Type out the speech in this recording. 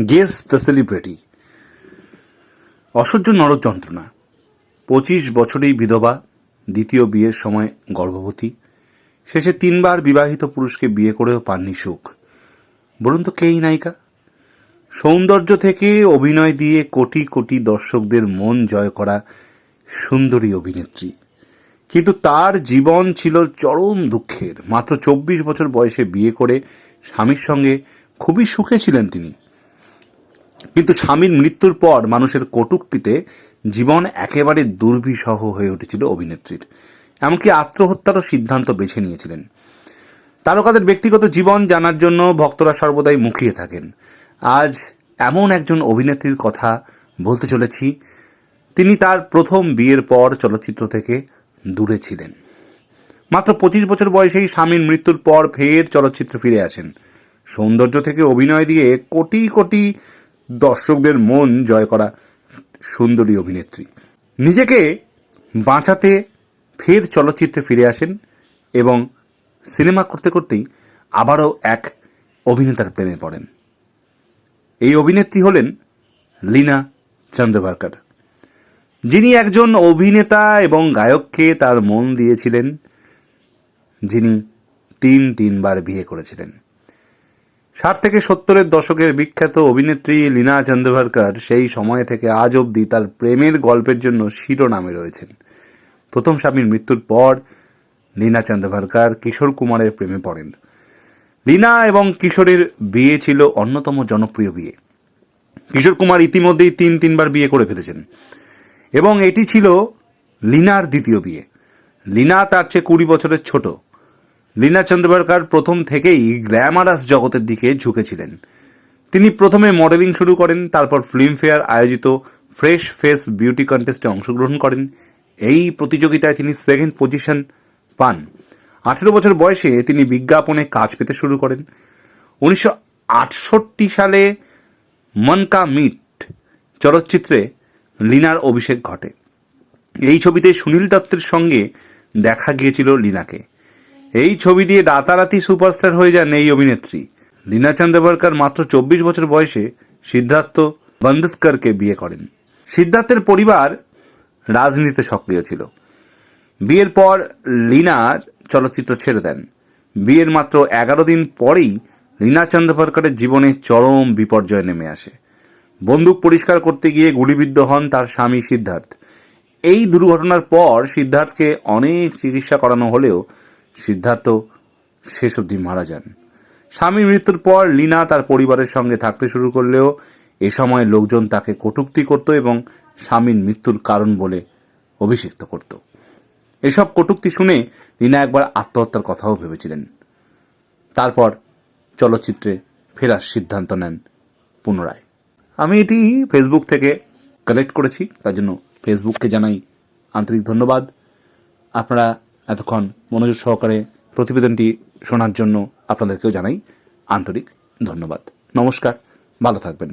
Guess the celebrity অসহ্য নরক যন্ত্রণা। পঁচিশ বছরেই বিধবা, দ্বিতীয় বিয়ের সময় গর্ভবতী, শেষে তিনবার বিবাহিত পুরুষকে বিয়ে করেও পাননি সুখ। বলুন তো কেই নায়িকা? সৌন্দর্য থেকে অভিনয় দিয়ে কোটি কোটি দর্শকদের মন জয় করা সুন্দরী অভিনেত্রী। কিন্তু তার জীবন ছিল চরম দুঃখের। মাত্র চব্বিশ বছর বয়সে বিয়ে করে স্বামীর সঙ্গে খুবই সুখে ছিলেন তিনি। কিন্তু স্বামীর মৃত্যুর পর মানুষের কটুক্তিতে জীবন একেবারে দুর্বিষহ হয়ে উঠেছিল অভিনেত্রীর। এমনকি আত্মহত্যারও সিদ্ধান্ত বেছে নিয়েছিলেন। তারকাদের ব্যক্তিগত জীবন জানার জন্য ভক্তরা সর্বদাই মুখিয়ে থাকেন। আজ এমন একজন অভিনেত্রীর কথা বলতে চলেছি। তিনি তার প্রথম বিয়ের পর চলচ্চিত্র থেকে দূরে ছিলেন। মাত্র পঁচিশ বছর বয়সেই স্বামীর মৃত্যুর পর ফের চলচ্চিত্র ফিরে আসেন। সৌন্দর্য থেকে অভিনয় দিয়ে কোটি কোটি দর্শকদের মন জয় করা সুন্দরী অভিনেত্রী। নিজেকে বাঁচাতে ফের চলচ্চিত্রে ফিরে আসেন এবং সিনেমা করতে করতেই আবারও এক অভিনেতার প্রেমে পড়েন। এই অভিনেত্রী হলেন লীনা চন্দ্রভারকার। যিনি একজন অভিনেতা এবং গায়ককে তার মন দিয়েছিলেন, যিনি তিন তিনবার বিয়ে করেছিলেন। ষাট থেকে সত্তরের দশকের বিখ্যাত অভিনেত্রী লীনা চন্দ্রভারকার সেই সময় থেকে আজ অবধি তার প্রেমের গল্পের জন্য শিরোনামে রয়েছেন। প্রথম স্বামীর মৃত্যুর পর লীনা চন্দ্রভারকার কিশোর কুমারের প্রেমে পড়েন। লীনা এবং কিশোরের বিয়ে ছিল অন্যতম জনপ্রিয় বিয়ে। কিশোর কুমার ইতিমধ্যেই তিন তিনবার বিয়ে করে ফেলেছেন এবং এটি ছিল লীনার দ্বিতীয় বিয়ে। লীনা তার চেয়ে কুড়ি বছরের ছোট। লীনা চন্দ্রবারকার প্রথম থেকেই গ্ল্যামারাস জগতের দিকে ঝুঁকেছিলেন। তিনি প্রথমে মডেলিং শুরু করেন, তারপর ফিল্মফেয়ার আয়োজিত ফ্রেশ ফেস বিউটি কন্টেস্টে অংশগ্রহণ করেন। এই প্রতিযোগিতায় তিনি সেকেন্ড পজিশন পান। আঠেরো বছর বয়সে তিনি বিজ্ঞাপনে কাজ পেতে শুরু করেন। উনিশশো আটষট্টি সালে মন কা মিট চলচ্চিত্রে লীনার অভিষেক ঘটে। এই ছবিতে সুনীল দত্তের সঙ্গে দেখা গিয়েছিল লীনাকে। এই ছবি দিয়ে রাতারাতি সুপারস্টার হয়ে যান এই অভিনেত্রী। লীনা চন্দ্রবরকর মাত্র চব্বিশ বছর বয়সে সিদ্ধার্থ বন্দৎকরকে বিয়ে করেন। সিদ্ধার্থের পরিবার রাজনীতিতে সক্রিয় ছিল। বিয়ের পর লীনা চলচ্চিত্র ছেড়ে দেন। বিয়ের মাত্র এগারো দিন পরেই লীনা চন্দ্রকরের জীবনে চরম বিপর্যয় নেমে আসে। বন্দুক পরিষ্কার করতে গিয়ে গুলিবিদ্ধ হন তার স্বামী সিদ্ধার্থ। এই দুর্ঘটনার পর সিদ্ধার্থকে অনেক চিকিৎসা করানো হলেও সিদ্ধার্থ শেষ অবধি মারা যান। স্বামীর মৃত্যুর পর লীনা তার পরিবারের সঙ্গে থাকতে শুরু করলেও এ সময় লোকজন তাকে কটূক্তি করত এবং স্বামীর মৃত্যুর কারণ বলে অভিষিক্ত করত। এসব কটূক্তি শুনে লীনা একবার আত্মহত্যার কথাও ভেবেছিলেন। তারপর চলচ্চিত্রে ফেরার সিদ্ধান্ত নেন পুনরায়। আমি এটি ফেসবুক থেকে কালেক্ট করেছি, তার জন্য ফেসবুককে জানাই আন্তরিক ধন্যবাদ। আপনারা এতক্ষণ মনোযোগ সহকারে প্রতিবেদনটি শোনার জন্য আপনাদেরকেও জানাই আন্তরিক ধন্যবাদ। নমস্কার ভালো থাকবেন।